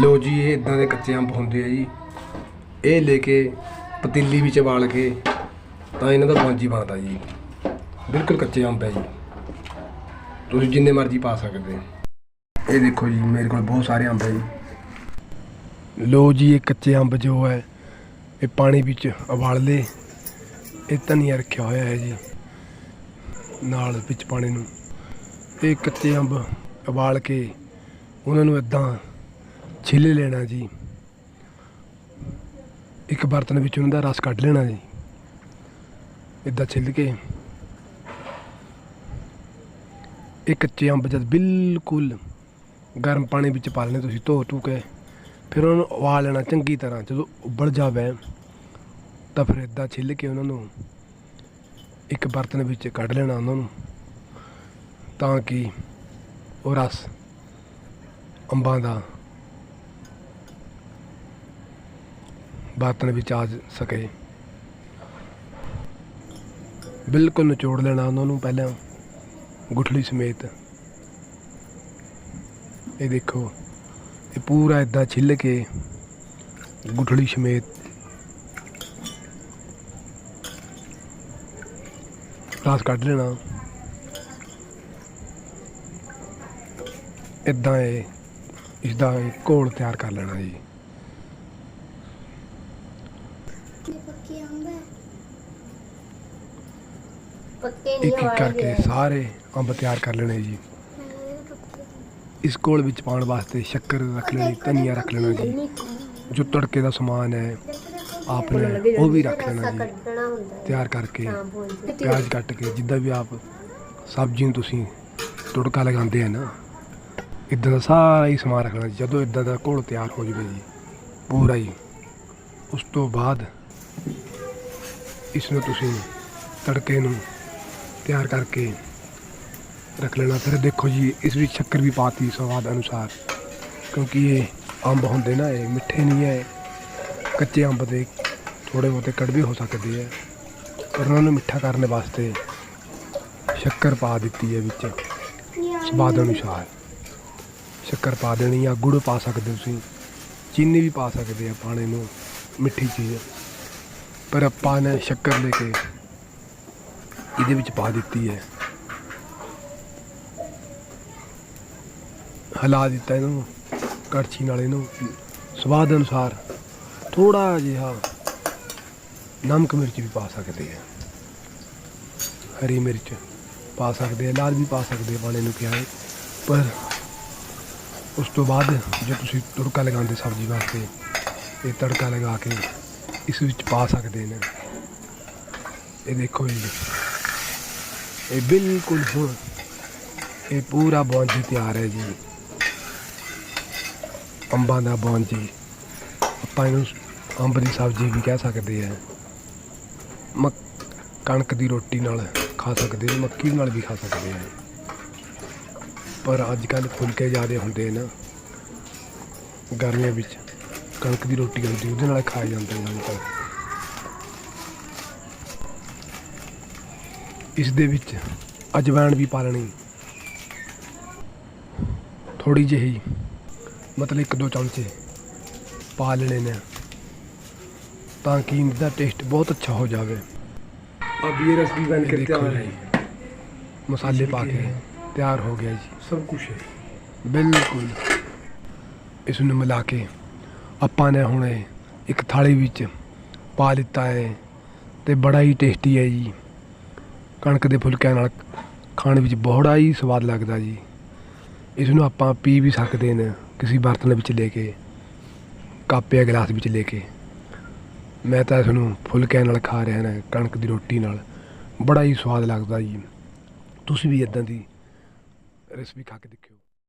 ਲੋ ਜੀ, ਇਹ ਇਦਾਂ ਦੇ ਕੱਚੇ ਅੰਬ ਹੁੰਦੇ ਆ ਜੀ। ਇਹ ਲੈ ਕੇ ਪਤੀਲੀ ਵਿੱਚ ਉਬਾਲ ਕੇ ਤਾਂ ਇਹਨਾਂ ਦਾ ਬਾਂਜੀ ਬਣਦਾ ਜੀ। ਬਿਲਕੁਲ ਕੱਚੇ ਅੰਬ ਹੈ ਜੀ। ਤੁਸੀਂ ਜਿੰਨੇ ਮਰਜ਼ੀ ਪਾ ਸਕਦੇ ਹੋ। ਇਹ ਦੇਖੋ ਜੀ, ਮੇਰੇ ਕੋਲ ਬਹੁਤ ਸਾਰੇ ਅੰਬ ਹੈ ਜੀ। ਲੋ ਜੀ, ਇਹ ਕੱਚੇ ਅੰਬ ਜੋ ਹੈ, ਇਹ ਪਾਣੀ ਵਿੱਚ ਉਬਾਲ ਲੇ ਇਹ ਧਨੀਆ ਰੱਖਿਆ ਹੋਇਆ ਹੈ ਜੀ, ਨਾਲ ਵਿੱਚ ਪਾਣੀ ਨੂੰ। ਇਹ ਕੱਚੇ ਅੰਬ ਉਬਾਲ ਕੇ ਉਹਨਾਂ ਨੂੰ ਇਦਾਂ ਛਿੱਲ ਲੈਣਾ ਜੀ। ਇੱਕ ਬਰਤਨ ਵਿੱਚ ਉਹਨਾਂ ਦਾ ਰਸ ਕੱਢ ਲੈਣਾ ਜੀ। ਇਦਾਂ ਛਿੱਲ ਕੇ ਇਹ ਕੱਚੇ ਅੰਬ ਜਦ ਬਿਲਕੁਲ ਗਰਮ ਪਾਣੀ ਵਿੱਚ ਪਾ ਲੈਣੇ, ਤੁਸੀਂ ਧੋ ਧੂ ਕੇ ਫਿਰ ਉਹਨਾਂ ਨੂੰ ਉਬਾਲ ਲੈਣਾ ਚੰਗੀ ਤਰ੍ਹਾਂ, ਜਦੋਂ ਉਬਲ ਜਾਵੇ ਤਾਂ ਫਿਰ ਇਦਾਂ ਛਿੱਲ ਕੇ ਉਹਨਾਂ ਨੂੰ ਇੱਕ ਬਰਤਨ ਵਿੱਚ ਕੱਢ ਲੈਣਾ ਉਹਨਾਂ ਨੂੰ, ਤਾਂ ਕਿ ਉਹ ਰਸ ਅੰਬਾਂ ਦਾ ਬਾਤਨ ਵਿੱਚ ਆ ਸਕੇ। ਬਿਲਕੁਲ ਨਿਚੋੜ ਲੈਣਾ ਉਹਨਾਂ ਨੂੰ ਪਹਿਲਾਂ। ਗੁਠਲੀ ਸਮੇਤ। ਇਹ ਦੇਖੋ, ਇਹ ਪੂਰਾ ਇਦਾਂ ਛਿੱਲ ਕੇ ਗੁਠਲੀ ਸਮੇਤ। ਰਸ ਕੱਢ ਲੈਣਾ। ਇਦਾਂ ਇਹ ਇਸ ਦਾ ਘੋਲ ਤਿਆਰ ਕਰ ਲੈਣਾ ਜੀ। ਪੱਕੇ ਅੰਬ ਹੈ। ਪੱਕੇ ਨਹੀਂ ਇੱਕ ਇੱਕ ਕਰਕੇ ਸਾਰੇ ਅੰਬ ਤਿਆਰ ਕਰ ਲੈਣੇ ਜੀ। ਇਸ ਘੋਲ ਵਿੱਚ ਪਾਉਣ ਵਾਸਤੇ ਸ਼ੱਕਰ ਰੱਖ ਲੈਣੀ ਧਨੀਆ ਰੱਖ ਲੈਣਾ ਜੀ। ਜੋ। ਤੜਕੇ ਦਾ ਸਮਾਨ ਹੈ ਆਪਨੇ ਉਹ ਵੀ ਰੱਖ ਲੈਣਾ ਜੀ। ਕੱਢਣਾ ਹੁੰਦਾ ਹੈ। ਤਿਆਰ ਕਰਕੇ ਪਿਆਜ਼ ਕੱਟ ਕੇ ਜਿੱਦਾਂ ਵੀ ਆਪ ਸਬਜ਼ੀ ਨੂੰ ਤੁਸੀਂ ਤੁੜਕਾ ਲਗਾਉਂਦੇ ਆ ਨਾ ਇਦਾਂ ਦਾ ਸਾਰਾ ਹੀ ਸਮਾਨ ਰੱਖਣਾ ਜੀ। ਜਦੋਂ ਇਦਾਂ ਦਾ ਘੋਲ ਤਿਆਰ ਹੋ ਜਾਵੇ ਜੀ ਪੂਰਾ ਹੀ। ਉਸ ਤੋਂ ਬਾਅਦ ਇਸ ਨੂੰ ਤੁਸੀਂ ਤੜਕੇ ਨੂੰ ਤਿਆਰ ਕਰਕੇ ਰੱਖ ਲੈਣਾ। ਫਿਰ ਦੇਖੋ ਜੀ, ਇਸ ਵਿੱਚ ਸ਼ੱਕਰ ਵੀ ਪਾਤੀ ਸਵਾਦ ਅਨੁਸਾਰ, ਕਿਉਂਕਿ ਇਹ ਅੰਬ ਹੁੰਦੇ ਨਾ, ਇਹ ਮਿੱਠੇ ਨਹੀਂ ਹੈ ਕੱਚੇ ਅੰਬ ਦੇ ਥੋੜੇ ਬਹੁਤੇ ਕੜਵੇ ਹੋ ਸਕਦੇ ਆ ਪਰ ਉਹਨਾਂ ਨੂੰ ਮਿੱਠਾ ਕਰਨ ਵਾਸਤੇ ਸ਼ੱਕਰ ਪਾ ਦਿੱਤੀ ਹੈ ਵਿੱਚ, ਸਵਾਦ ਅਨੁਸਾਰ। ਸ਼ੱਕਰ ਪਾ ਦੇਣੀ ਜਾਂ ਗੁੜ ਪਾ ਸਕਦੇ ਤੁਸੀਂ, ਚੀਨੀ ਵੀ ਪਾ ਸਕਦੇ ਆ ਪਾਣੇ ਨੂੰ, ਮਿੱਠੀ ਚੀਜ਼। ਪਰ ਆਪਾਂ ਨੇ ਸ਼ੱਕਰ ਲੈ ਕੇ ਇਹਦੇ ਵਿੱਚ ਪਾ ਦਿੱਤੀ ਹੈ। ਹਿਲਾ ਦਿੱਤਾ ਇਹਨੂੰ, ਕੜਛੀ ਨਾਲ ਇਹਨੂੰ। ਸਵਾਦ ਅਨੁਸਾਰ ਥੋੜਾ ਜਿਹਾ ਨਮਕ ਮਿਰਚ ਵੀ ਪਾ ਸਕਦੇ ਆ। ਹਰੀ ਮਿਰਚ ਪਾ ਸਕਦੇ ਆ, ਲਾਲ ਵੀ ਪਾ ਸਕਦੇ ਆ ਪਾਣੇ ਨੂੰ ਕਿਹਾ ਹੈ। ਪਰ ਉਸ ਤੋਂ ਬਾਅਦ ਜੇ ਤੁਸੀਂ ਤੜਕਾ ਲਗਾਉਂਦੇ ਸਬਜ਼ੀ ਵਾਸਤੇ, ਇਹ ਤੜਕਾ ਲਗਾ ਕੇ ਇਸ ਵਿੱਚ ਪਾ ਸਕਦੇ ਨੇ। ਇਹ ਦੇਖੋ ਜੀ। ਇਹ ਬਿਲਕੁਲ ਹੁਣ ਇਹ ਪੂਰਾ ਬੌਂਜੀ ਤਿਆਰ ਹੈ ਜੀ। ਅੰਬਾਂ ਦਾ ਬੌਂਜੀ ਆਪਾਂ ਇਹਨੂੰ ਅੰਬ ਦੀ ਸਬਜ਼ੀ ਵੀ ਕਹਿ ਸਕਦੇ ਆ ਮੱਕ, ਕਣਕ ਦੀ ਰੋਟੀ ਨਾਲ ਖਾ ਸਕਦੇ ਹੋ ਮੱਕੀ ਨਾਲ ਵੀ ਖਾ ਸਕਦੇ ਆ ਪਰ ਅੱਜ ਕੱਲ ਫੁਲਕੇ ਜ਼ਿਆਦੇ ਹੁੰਦੇ ਨਾ। ਗਰਮੀਆਂ ਵਿੱਚ ਕਣਕ ਦੀ ਰੋਟੀ ਹੁੰਦੀ ਉਹਦੇ ਨਾਲ ਖਾਏ ਜਾਂਦੇ ਨੇ ਅੱਜ ਕੱਲ੍ਹ ਇਸ ਦੇ ਵਿੱਚ ਅਜਵਾਇਣ ਵੀ ਪਾ ਲੈਣੀ ਥੋੜੀ ਜਿਹੀ ਮਤਲਬ ਇੱਕ ਦੋ ਚਮਚੇ ਪਾ ਲੈਣੇ ਨੇ ਤਾਂ ਕਿ ਇਹਦਾ ਟੇਸਟ ਬਹੁਤ ਅੱਛਾ ਹੋ ਜਾਵੇ अब ये रस भी बन ਇਹ कर ਦੇਖੋ तैयार ਜੀ, है ਮਸਾਲੇ ਪਾ ਕੇ ਤਿਆਰ ਹੋ ਗਿਆ ਜੀ सब कुछ है ਬਿਲਕੁਲ ਇਸ ਨੂੰ ਮਿਲਾ ਕੇ ਆਪਾਂ ਨੇ ਹੁਣ ਇੱਕ ਥਾਲੀ ਵਿੱਚ ਪਾ ਲਿੱਤਾ ਹੈ ਤੇ ਬੜਾ ਹੀ ਟੇਸਟੀ ਹੈ ਜੀ। ਕਣਕ ਦੇ ਫੁਲਕਿਆਂ ਨਾਲ ਖਾਣ ਵਿੱਚ ਬੜਾ ਹੀ ਸਵਾਦ ਲੱਗਦਾ ਜੀ। ਇਸ ਨੂੰ ਆਪਾਂ ਪੀ ਵੀ ਸਕਦੇ ਨੇ ਕਿਸੇ ਬਰਤਨ ਵਿੱਚ ਲੈ ਕੇ, ਕੱਪ ਜਾਂ ਗਲਾਸ ਵਿੱਚ ਲੈ ਕੇ। ਮੈਂ ਤਾਂ ਇਸ ਨੂੰ ਫੁਲਕਿਆਂ ਨਾਲ ਖਾ ਰਿਹਾ ਨਾ, ਕਣਕ ਦੀ ਰੋਟੀ ਨਾਲ। ਬੜਾ ਹੀ ਸਵਾਦ ਲੱਗਦਾ ਜੀ। ਤੁਸੀਂ ਵੀ ਇਦਾਂ ਦੀ ਰੈਸਪੀ ਖਾ ਕੇ ਦੇਖਿਓ।